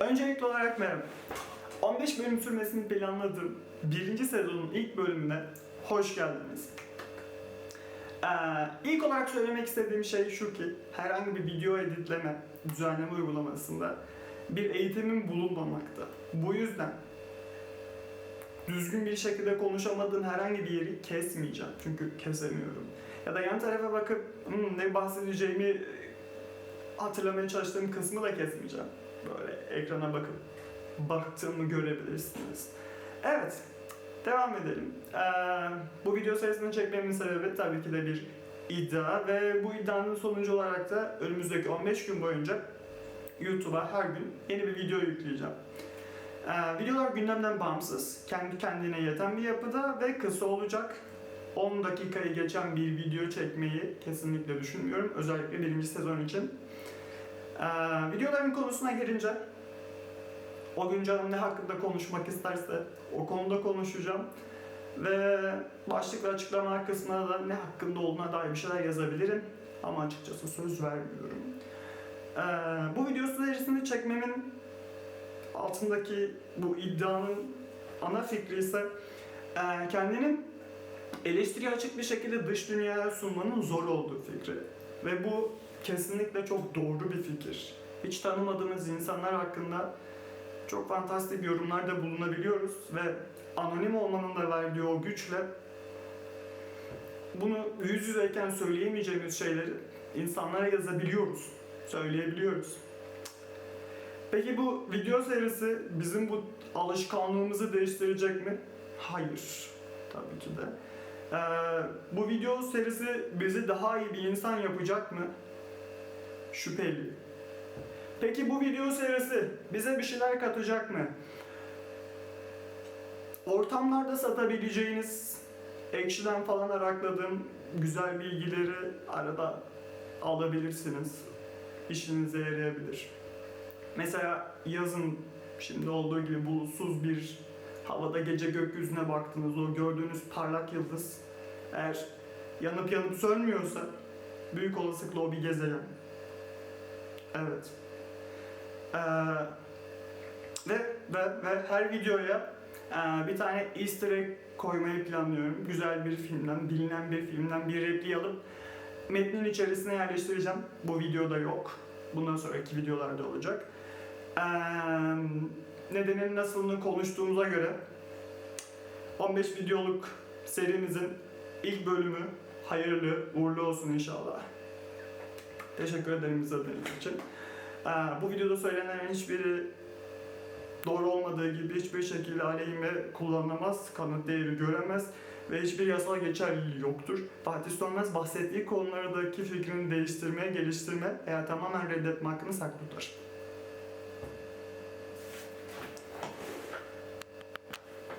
Öncelikli olarak merhaba. 15 bölüm sürmesini planladığım birinci sezonun ilk bölümüne hoş geldiniz. Ee, ilk olarak söylemek istediğim şey şu ki herhangi bir video editleme, düzenleme uygulamasında bir eğitimim bulunmamakta. Bu yüzden düzgün bir şekilde konuşamadığım herhangi bir yeri kesmeyeceğim. Çünkü kesemiyorum. Ya da yan tarafa bakıp "Hmm, ne bahsedeceğimi hatırlamaya çalıştığım kısmı da kesmeyeceğim. Böyle ekrana bakıp baktığımı görebilirsiniz. Evet, devam edelim. Ee, bu video serisini çekmemin sebebi tabii ki de bir iddia ve bu iddianın sonucu olarak da önümüzdeki 15 gün boyunca YouTube'a her gün yeni bir video yükleyeceğim. Ee, videolar gündemden bağımsız, kendi kendine yeten bir yapıda ve kısa olacak. 10 dakikayı geçen bir video çekmeyi kesinlikle düşünmüyorum. Özellikle birinci sezon için. Ee, videoların konusuna gelince o gün canım ne hakkında konuşmak isterse o konuda konuşacağım. Ve başlık ve açıklamalar kısmına da ne hakkında olduğuna dair bir şeyler yazabilirim. Ama açıkçası söz vermiyorum. Ee, bu video serisini çekmemin altındaki bu iddianın ana fikri ise e, kendinin eleştiriye açık bir şekilde dış dünyaya sunmanın zor olduğu fikri. Ve bu kesinlikle çok doğru bir fikir. Hiç tanımadığımız insanlar hakkında çok fantastik yorumlarda bulunabiliyoruz ve anonim olmanın da verdiği o güçle bunu yüz yüzeyken söyleyemeyeceğimiz şeyleri insanlara yazabiliyoruz, söyleyebiliyoruz. Peki bu video serisi bizim bu alışkanlığımızı değiştirecek mi? Hayır, tabii ki de. Ee, bu video serisi bizi daha iyi bir insan yapacak mı? Şüpheli. Peki bu video serisi bize bir şeyler katacak mı? Ortamlarda satabileceğiniz, Ekşi'den falan arakladığım güzel bilgileri arada alabilirsiniz. İşinize yarayabilir. Mesela yazın şimdi olduğu gibi bulutsuz bir havada gece gökyüzüne baktınız o gördüğünüz parlak yıldız eğer yanıp yanıp sönmüyorsa büyük olasılıkla o bir gezegen. Evet. Ee, ve, ve, ve her videoya e, bir tane easter egg koymayı planlıyorum. Güzel bir filmden, bilinen bir filmden bir repliği alıp metnin içerisine yerleştireceğim. Bu videoda yok. Bundan sonraki videolarda olacak. Ee, nedenin nasılını konuştuğumuza göre 15 videoluk serimizin ilk bölümü hayırlı uğurlu olsun inşallah. Teşekkür ederim bize için. Bu videoda söylenen hiçbiri doğru olmadığı gibi hiçbir şekilde aleyhime kullanılamaz, kanıt değeri göremez ve hiçbir yasal geçerliliği yoktur. Fatih Sönmez bahsettiği konulardaki fikrini değiştirmeye, geliştirme veya tamamen reddetme hakkını saklı tutar.